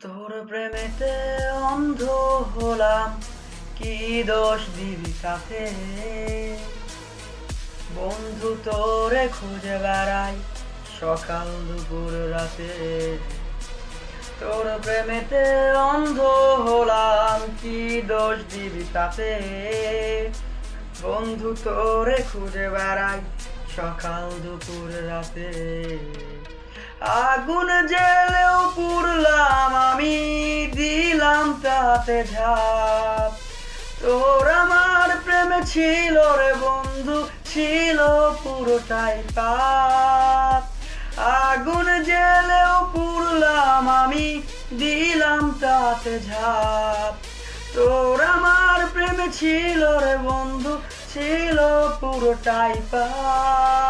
তোর প্রেমেতে অন্ধ হলাম, কি দোষ দিবি তাতে? বন্ধু তোরে খুঁজে বেড়াই সকাল দুপুর রাতে। তোর প্রেমেতে অন্ধ হলাম, কি দোষ দিবি তাতে? বন্ধু তোরে খুঁজে বেড়াই সকাল দুপুর রাতে। আগুন জেলেও পুরলাম আমি দিলাম তাতে ঝাপ তোর আমার প্রেমে ছিল রে বন্ধু, ছিল পুরোটাই পাপ। আগুন জেলেও পুরলাম আমি দিলাম তাতে ঝাপ তোর আমার প্রেমে ছিল রে বন্ধু, ছিল পুরোটাই পাপ।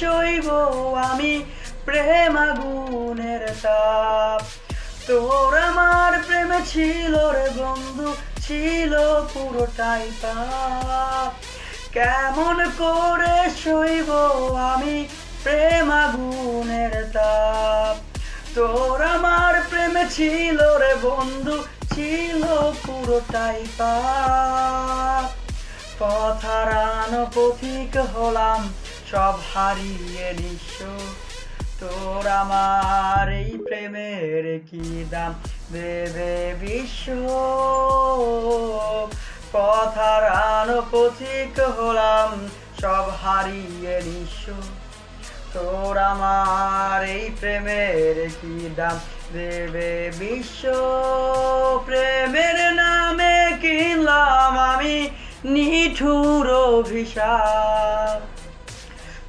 সইব আমি প্রেম আগুনের তাপ। তোর আমার প্রেমে ছিল রে বন্ধু, ছিল পুরোটাই পাপ। কেমন করে সইব আমি প্রেম আগুনের তাপ। তোর আমার প্রেমে ছিল রে বন্ধু, ছিল পুরোটাই পাপ। পথারানো পথিক হলাম সব হারিয়ে নিঃস্ব তোর আমার এই প্রেমের কি দাম? দেবে বিশ্ব পথারানো পথিক হলাম, সব হারিয়ে নিঃস্ব তোর আমার এই প্রেমের কি দাম? দেবে বিশ্ব প্রেমের নামে কিনলাম আমি নিঠুর অভিশাপ।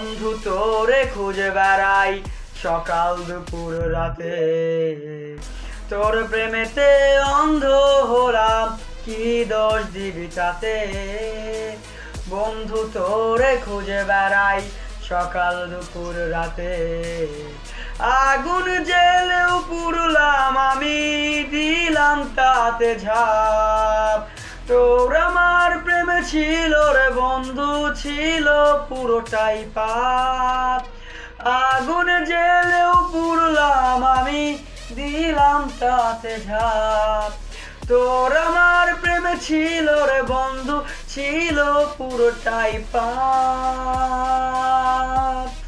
বন্ধু তোরে খুঁজে বেড়াই সকাল দুপুর রাতে। তোর প্রেমেতে অন্ধ হলাম, কি দোষ দিবি তাতে? বন্ধু তোরে খুঁজে বেড়াই সকাল দুপুর রাতে। আগুন জেলেও পুরলাম আমি, দিলাম তাতে ঝাপ। তোর ছিল রে বন্ধু, ছিল পুরোটাই পাপ। আগুন জেলেও পুরলাম আমি, দিলাম তাতে ঝাপ। তোর আমার প্রেমে ছিল রে বন্ধু, ছিল পুরোটাই পাপ।